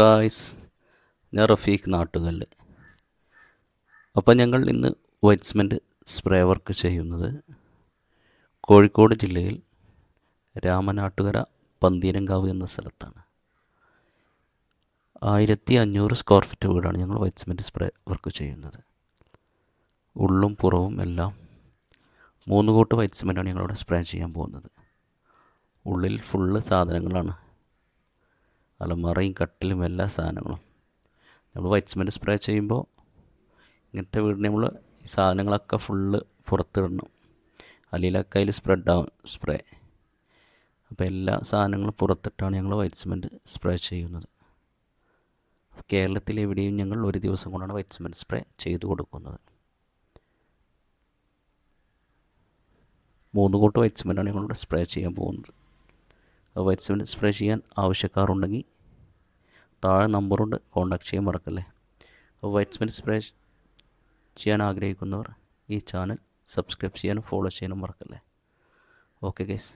Guys ഞാൻ റഫീഖ് നാട്ടുകല്ല്. അപ്പം ഞങ്ങൾ ഇന്ന് വൈറ്റ്സ്മെന്റ് സ്പ്രേ വർക്ക് ചെയ്യുന്നത് കോഴിക്കോട് ജില്ലയിൽ രാമനാട്ടുകര പന്തീരങ്കാവ് എന്ന സ്ഥലത്താണ്. ആയിരത്തി അഞ്ഞൂറ് സ്ക്വയർ ഫീറ്റ് വീടാണ് ഞങ്ങൾ വൈറ്റ്സ്മെന്റ് സ്പ്രേ വർക്ക് ചെയ്യുന്നത്. ഉള്ളും പുറവും എല്ലാം മൂന്ന് കോട്ട് വൈറ്റ്സ്മെന്റാണ് ഞങ്ങളിവിടെ സ്പ്രേ ചെയ്യാൻ പോകുന്നത്. ഉള്ളിൽ ഫുള്ള് സാധനങ്ങളാണ് അലമാറയും കട്ടിലും എല്ലാ സാധനങ്ങളും. നമ്മൾ വൈറ്റ് സിമെന്റ് സ്പ്രേ ചെയ്യുമ്പോൾ ഇങ്ങനത്തെ വീടിന് നമ്മൾ ഈ സാധനങ്ങളൊക്കെ ഫുള്ള് പുറത്തിടണം. അല്ലെങ്കിലൊക്കെ അതിൽ സ്പ്രെഡ് ആവും സ്പ്രേ അപ്പോൾ എല്ലാ സാധനങ്ങളും പുറത്തിട്ടാണ് ഞങ്ങൾ വൈറ്റ് സിമെന്റ് സ്പ്രേ ചെയ്യുന്നത്. കേരളത്തിൽ എവിടെയും ഞങ്ങൾ ഒരു ദിവസം കൊണ്ടാണ് വൈറ്റ് സിമെന്റ് സ്പ്രേ ചെയ്തു കൊടുക്കുന്നത്. മൂന്ന് കൂട്ട് വൈറ്റ് സിമെന്റാണ് ഞങ്ങളിവിടെ സ്പ്രേ ചെയ്യാൻ പോകുന്നത്. വൈറ്റ് സിമെന്റ് സ്പ്രേ ചെയ്യാൻ ആവശ്യക്കാരുണ്ടെങ്കിൽ താഴെ നമ്പറുണ്ട്. കോൺടാക്ട് ചെയ്യാൻ മറക്കല്ലേ. അപ്പോൾ സിമെന്റ് സ്പ്രേ ചെയ്യാൻ ആഗ്രഹിക്കുന്നവർ ഈ ചാനൽ സബ്സ്ക്രൈബ് ചെയ്യാനും ഫോളോ ചെയ്യാനും മറക്കല്ലേ. Okay guys.